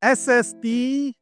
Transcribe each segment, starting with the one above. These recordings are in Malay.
SST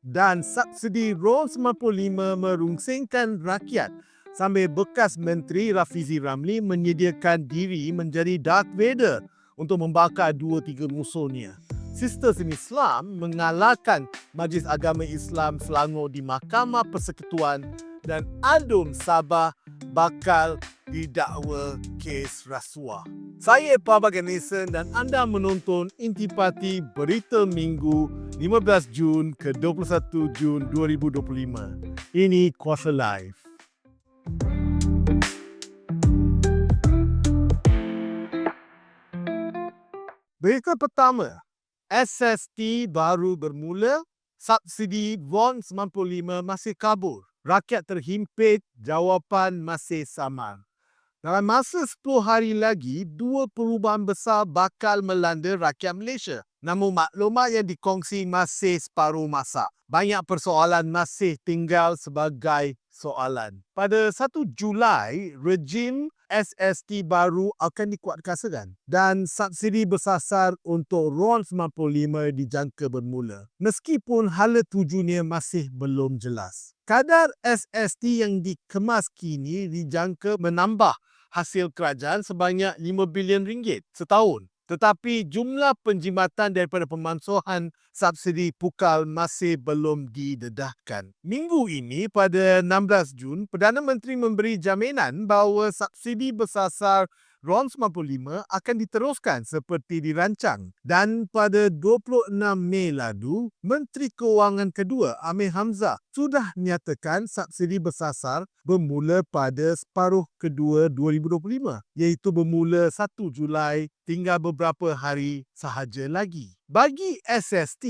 dan subsidi RON 95 merungsingkan rakyat sambil bekas Menteri Rafizi Ramli menyediakan diri menjadi Darth Vader untuk membakar dua tiga musuhnya. Sisters Islam mengalahkan Majlis Agama Islam Selangor di Mahkamah Persekutuan dan Adun Sabah bakal didakwa kes rasuah. Saya Papa Ganesan dan anda menonton Intipati Berita Minggu 15 Jun ke 21 Jun 2025. Ini Kuasa Live. Berita pertama, SST baru bermula, subsidi RON 95 masih kabur. Rakyat terhimpit, jawapan masih samar. Dalam masa 10 hari lagi, dua perubahan besar bakal melanda rakyat Malaysia. Namun maklumat yang dikongsi masih separuh masa. Banyak persoalan masih tinggal sebagai soalan. Pada 1 Julai, rejim SST baru akan dikuatkuasakan dan subsidi bersasar untuk RON 95 dijangka bermula. Meskipun hala tujuannya masih belum jelas. Kadar SST yang dikemas kini dijangka menambah hasil kerajaan sebanyak 5 bilion ringgit setahun. Tetapi jumlah penjimatan daripada pemansuhan subsidi pukal masih belum didedahkan. Minggu ini pada 16 Jun, Perdana Menteri memberi jaminan bahawa subsidi bersasar RON 95 akan diteruskan seperti dirancang dan pada 26 Mei lalu, Menteri Keuangan kedua Amir Hamzah sudah menyatakan subsidi bersasar bermula pada separuh kedua 2025 iaitu bermula 1 Julai tinggal beberapa hari sahaja lagi. Bagi SST,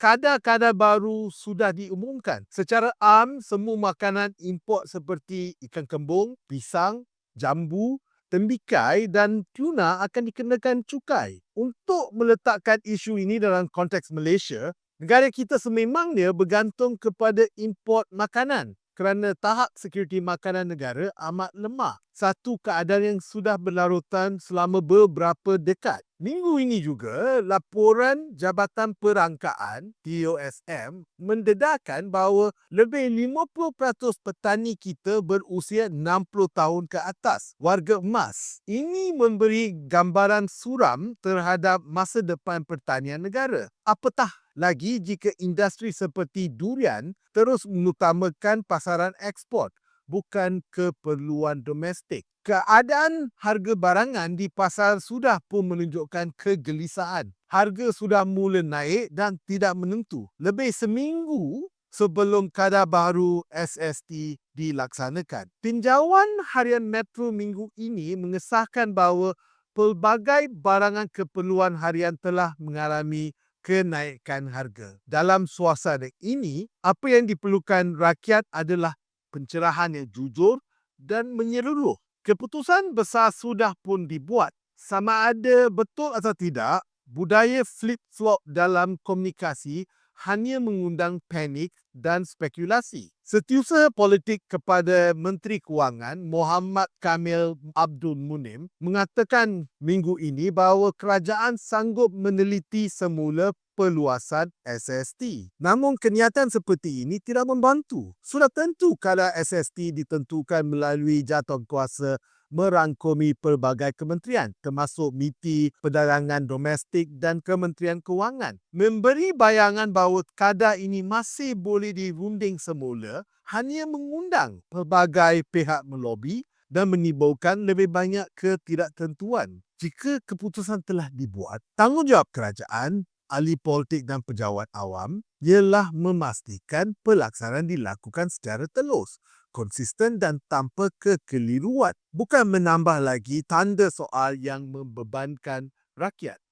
kadar-kadar baru sudah diumumkan. Secara am, semua makanan import seperti ikan kembung, pisang, jambu, tembikai dan tuna akan dikenakan cukai. Untuk meletakkan isu ini dalam konteks Malaysia, negara kita sememangnya bergantung kepada import makanan kerana tahap sekuriti makanan negara amat lemah. Satu keadaan yang sudah berlarutan selama beberapa dekad. Minggu ini juga, laporan Jabatan Perangkaan TOSM mendedahkan bahawa lebih 50% petani kita berusia 60 tahun ke atas, warga emas. Ini memberi gambaran suram terhadap masa depan pertanian negara. Apatah lagi jika industri seperti durian terus mengutamakan pasaran ekspor bukan keperluan domestik. Keadaan harga barangan di pasar sudah pun menunjukkan kegelisahan. Harga sudah mula naik dan tidak menentu. Lebih seminggu sebelum kadar baru SST dilaksanakan. Tinjauan harian Metro minggu ini mengesahkan bahawa pelbagai barangan keperluan harian telah mengalami kenaikan harga. Dalam suasana ini, apa yang diperlukan rakyat adalah pencerahan yang jujur dan menyeluruh. Keputusan besar sudah pun dibuat. Sama ada betul atau tidak, budaya flip-flop dalam komunikasi hanya mengundang panik dan spekulasi. Setiausaha politik kepada Menteri Kewangan Muhammad Kamil Abdul Munim mengatakan minggu ini bahawa kerajaan sanggup meneliti semula peluasan SST. Namun kenyataan seperti ini tidak membantu. Sudah tentu kalau SST ditentukan melalui jatuh kuasa merangkumi pelbagai kementerian termasuk MITI, Perdagangan Domestik dan Kementerian Kewangan. Memberi bayangan bahawa kadar ini masih boleh dirunding semula hanya mengundang pelbagai pihak melobi dan menimbulkan lebih banyak ketidaktentuan. Jika keputusan telah dibuat, tanggungjawab kerajaan, ahli politik dan pejabat awam ialah memastikan pelaksanaan dilakukan secara telus konsisten dan tanpa kekeliruan. Bukan menambah lagi tanda soal yang membebankan rakyat.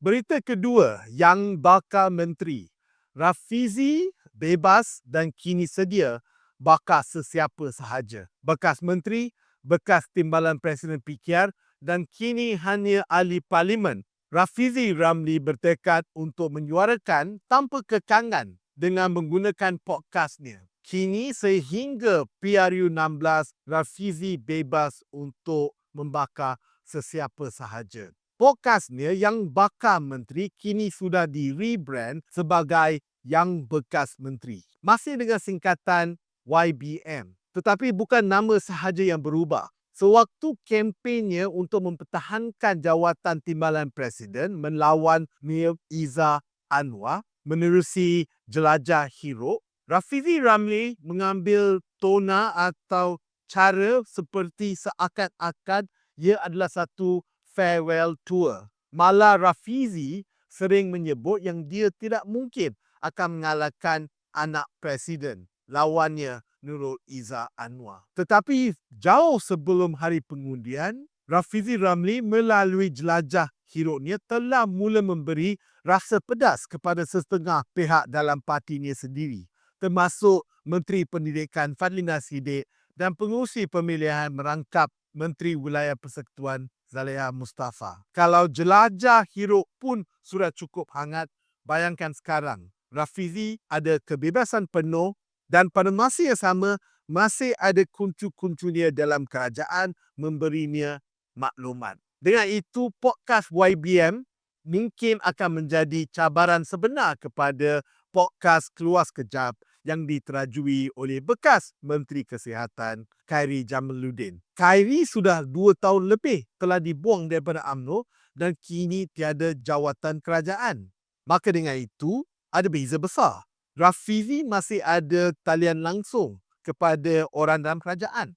Berita kedua, yang bakal menteri. Rafizi bebas dan kini sedia bakal sesiapa sahaja. Bekas menteri, bekas timbalan Presiden PKR dan kini hanya ahli parlimen. Rafizi Ramli bertekad untuk menyuarakan tanpa kekangan dengan menggunakan podcastnya. Kini sehingga PRU 16 Rafizi bebas untuk membakar sesiapa sahaja. Podcastnya yang bakal menteri kini sudah di rebrand sebagai yang bekas menteri. Masih dengan singkatan YBM. Tetapi bukan nama sahaja yang berubah. Sewaktu kempennya untuk mempertahankan jawatan timbalan presiden melawan Mir Iza Anwar menerusi jelajah hero, Rafizi Ramli mengambil tona atau cara seperti seakan-akan ia adalah satu farewell tour. Malah Rafizi sering menyebut yang dia tidak mungkin akan mengalahkan anak presiden lawannya Nurul Iza Anwar. Tetapi jauh sebelum hari pengundian, Rafizi Ramli melalui jelajah hiruknya telah mula memberi rasa pedas kepada setengah pihak dalam partinya sendiri, termasuk Menteri Pendidikan Fadlina Sidik dan pengurusi pemilihan merangkap Menteri Wilayah Persekutuan Zaleha Mustafa. Kalau jelajah hiruk pun sudah cukup hangat, bayangkan sekarang Rafizi ada kebebasan penuh dan pada masa yang sama masih ada kuncu-kuncunya dalam kerajaan memberinya maklumat. Dengan itu, podcast YBM mungkin akan menjadi cabaran sebenar kepada podcast Keluar Sekejap yang diterajui oleh bekas Menteri Kesihatan Khairi Jamaluddin. Khairi sudah dua tahun lebih telah dibuang daripada UMNO dan kini tiada jawatan kerajaan. Maka dengan itu, ada beza besar. Rafizi masih ada talian langsung kepada orang dalam kerajaan.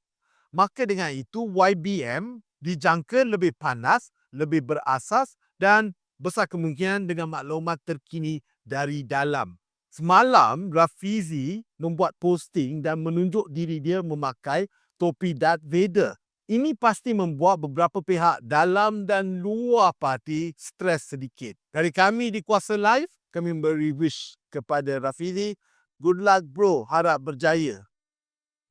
Maka dengan itu YBM dijangka lebih panas, lebih berasas dan besar kemungkinan dengan maklumat terkini dari dalam. Semalam Rafizi membuat posting dan menunjuk diri dia memakai topi Darth Vader. Ini pasti membuat beberapa pihak dalam dan luar parti stres sedikit. Dari kami di Kuasa Live, kami memberi wish kepada Rafizi. Good luck bro, harap berjaya.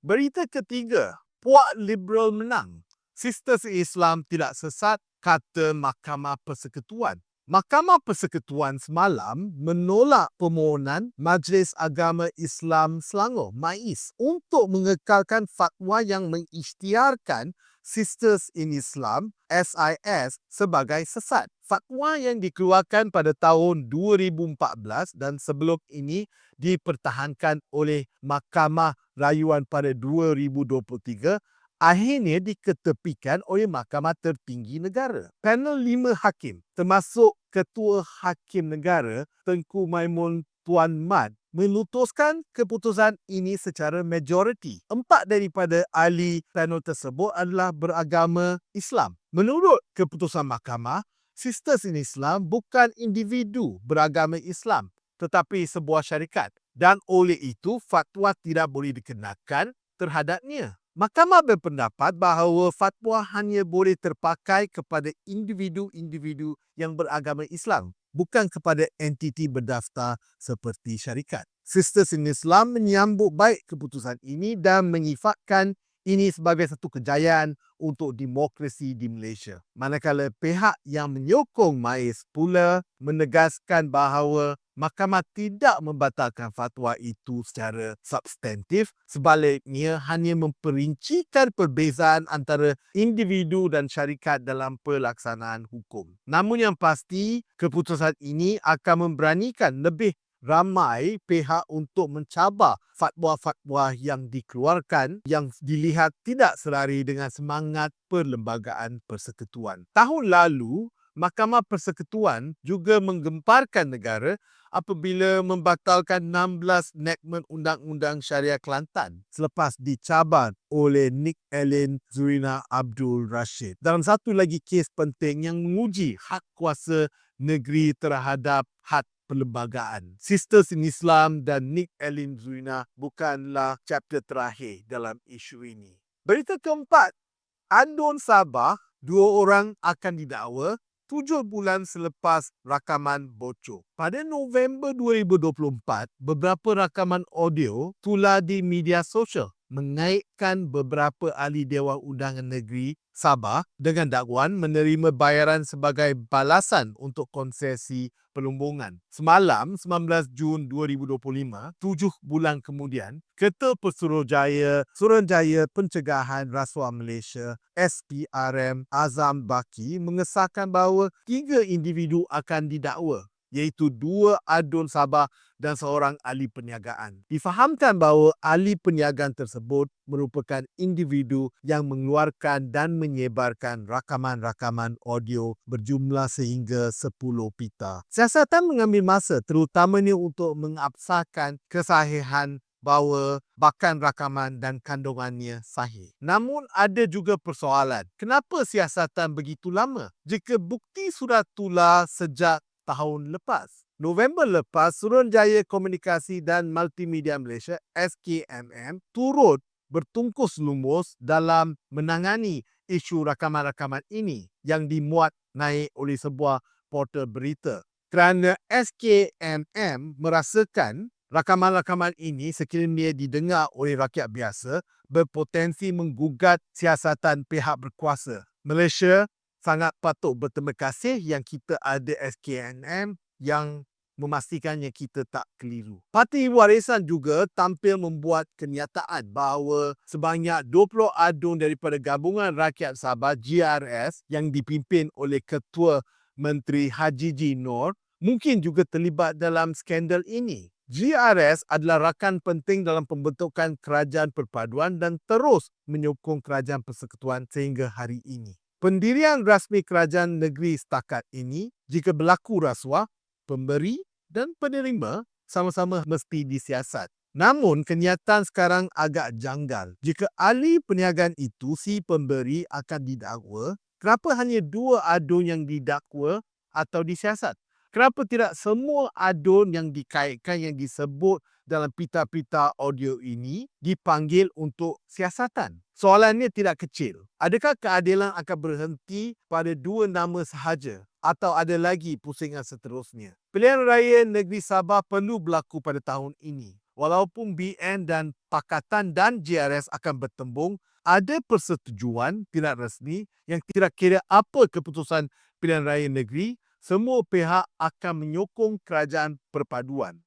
Berita ketiga, Puak Liberal menang. Sisters Islam tidak sesat, kata Mahkamah Persekutuan. Mahkamah Persekutuan semalam menolak permohonan Majlis Agama Islam Selangor, MAIS, untuk mengekalkan fatwa yang mengisytiharkan Sisters in Islam SIS sebagai sesat. Fatwa yang dikeluarkan pada tahun 2014 dan sebelum ini dipertahankan oleh Mahkamah Rayuan pada 2023 akhirnya diketepikan oleh Mahkamah Tertinggi Negara. Panel lima hakim termasuk Ketua Hakim Negara Tengku Maimun Tuan Mat memutuskan keputusan ini secara majoriti. Empat daripada ahli panel tersebut adalah beragama Islam. Menurut keputusan mahkamah, Sisters in Islam bukan individu beragama Islam tetapi sebuah syarikat dan oleh itu fatwa tidak boleh dikenakan terhadapnya. Mahkamah berpendapat bahawa fatwa hanya boleh terpakai kepada individu-individu yang beragama Islam, bukan kepada entiti berdaftar seperti syarikat. Sisters in Islam menyambut baik keputusan ini dan menyifatkan ini sebagai satu kejayaan untuk demokrasi di Malaysia. Manakala pihak yang menyokong MAIS pula menegaskan bahawa mahkamah tidak membatalkan fatwa itu secara substantif, sebaliknya hanya memperincikan perbezaan antara individu dan syarikat dalam pelaksanaan hukum. Namun yang pasti, keputusan ini akan memberanikan lebih ramai pihak untuk mencabar fatwa-fatwa yang dikeluarkan yang dilihat tidak selari dengan semangat perlembagaan persekutuan. Tahun lalu, Mahkamah Persekutuan juga menggemparkan negara apabila membatalkan 16 enactment Undang-Undang Syariah Kelantan selepas dicabar oleh Nick Allen Zurina Abdul Rashid. Dalam satu lagi kes penting yang menguji hak kuasa negeri terhadap had perlembagaan. Sisters in Islam dan Nick Elin Zuina bukanlah chapter terakhir dalam isu ini. Berita keempat, Andon Sabah, dua orang akan didakwa tujuh bulan selepas rakaman bocor. Pada November 2024, beberapa rakaman audio tular di media sosial mengaitkan beberapa ahli Dewan Undangan Negeri Sabah dengan dakwaan menerima bayaran sebagai balasan untuk konsesi pelumbungan. Semalam, 19 Jun 2025, tujuh bulan kemudian, Ketua Pesuruhjaya Suruhanjaya Pencegahan Rasuah Malaysia SPRM Azam Baki mengesahkan bahawa tiga individu akan didakwa iaitu dua adun Sabah dan seorang ahli perniagaan. Difahamkan bahawa ahli perniagaan tersebut merupakan individu yang mengeluarkan dan menyebarkan rakaman-rakaman audio berjumlah sehingga 10 pita. Siasatan mengambil masa terutamanya untuk mengabsahkan kesahihan bahawa bakan rakaman dan kandungannya sahih. Namun ada juga persoalan. Kenapa siasatan begitu lama? Jika bukti sudah tular sejak tahun lepas. November lepas, Suruhanjaya Komunikasi dan Multimedia Malaysia SKMM turut bertungkus lumus dalam menangani isu rakaman-rakaman ini yang dimuat naik oleh sebuah portal berita. Kerana SKMM merasakan rakaman-rakaman ini sekiranya didengar oleh rakyat biasa berpotensi menggugat siasatan pihak berkuasa. Malaysia sangat patut berterima kasih yang kita ada SKNM yang memastikannya kita tak keliru. Parti Warisan juga tampil membuat kenyataan bahawa sebanyak 20 adun daripada Gabungan Rakyat Sabah GRS yang dipimpin oleh Ketua Menteri Haji G. Nur mungkin juga terlibat dalam skandal ini. GRS adalah rakan penting dalam pembentukan kerajaan perpaduan dan terus menyokong kerajaan persekutuan sehingga hari ini. Pendirian rasmi kerajaan negeri setakat ini, jika berlaku rasuah, pemberi dan penerima sama-sama mesti disiasat. Namun, kenyataan sekarang agak janggal. Jika ahli perniagaan itu si pemberi akan didakwa, kenapa hanya dua adun yang didakwa atau disiasat? Kenapa tidak semua adun yang dikaitkan yang disebut dalam pita-pita audio ini dipanggil untuk siasatan? Soalannya tidak kecil. Adakah keadilan akan berhenti pada dua nama sahaja atau ada lagi pusingan seterusnya? Pilihan Raya Negeri Sabah perlu berlaku pada tahun ini. Walaupun BN dan Pakatan dan JRS akan bertembung, ada persetujuan tidak resmi yang tidak kira apa keputusan pilihan raya negeri, semua pihak akan menyokong kerajaan perpaduan.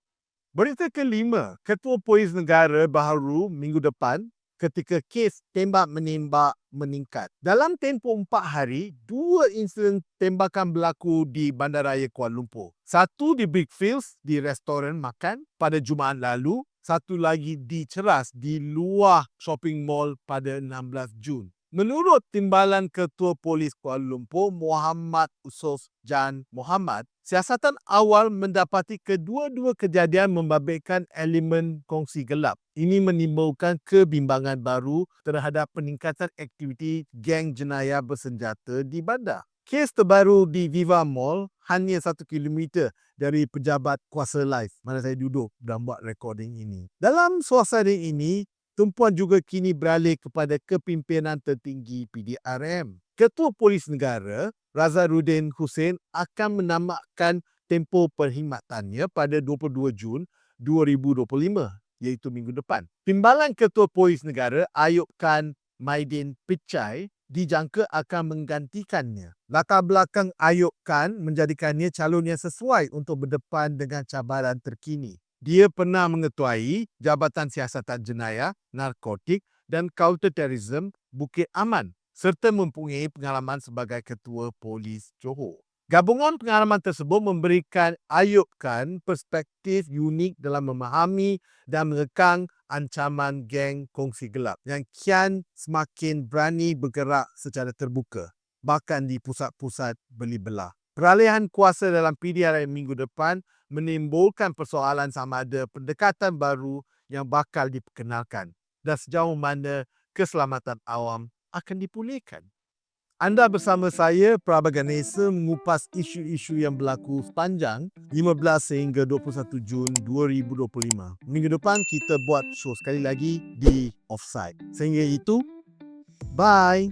Berita kelima, Ketua Polis Negara baharu minggu depan ketika kes tembak menembak meningkat. Dalam tempoh empat hari, dua insiden tembakan berlaku di Bandaraya Kuala Lumpur. Satu di Brickfields di restoran makan pada Jumaat lalu, satu lagi di Ceras di luar shopping mall pada 16 Jun. Menurut Timbalan Ketua Polis Kuala Lumpur, Muhammad Usos Jan Muhammad, siasatan awal mendapati kedua-dua kejadian membabitkan elemen kongsi gelap. Ini menimbulkan kebimbangan baru terhadap peningkatan aktiviti geng jenayah bersenjata di bandar. Kes terbaru di Viva Mall hanya satu kilometer dari pejabat kuasa live mana saya duduk dan buat recording ini. Dalam suasana ini, tumpuan juga kini beralih kepada kepimpinan tertinggi PDRM. Ketua Polis Negara, Razarudin Hussein akan menamatkan tempoh perkhidmatannya pada 22 Jun 2025 iaitu minggu depan. Timbalan Ketua Polis Negara Ayub Khan Maidin Pichai dijangka akan menggantikannya. Latar belakang Ayub Khan menjadikannya calon yang sesuai untuk berdepan dengan cabaran terkini. Dia pernah mengetuai Jabatan Siasatan Jenayah, Narkotik dan Counterterrorism Bukit Aman serta mempunyai pengalaman sebagai Ketua Polis Johor. Gabungan pengalaman tersebut memberikan Ayub Khan perspektif unik dalam memahami dan mengekang ancaman geng kongsi gelap yang kian semakin berani bergerak secara terbuka bahkan di pusat-pusat beli belah. Peralihan kuasa dalam PDRM minggu depan menimbulkan persoalan sama ada pendekatan baru yang bakal diperkenalkan dan sejauh mana keselamatan awam akan dipulihkan. Anda bersama saya, Prabha Ganesha, mengupas isu-isu yang berlaku sepanjang 15 sehingga 21 Jun 2025. Minggu depan kita buat show sekali lagi di Offside. Sehingga itu, bye!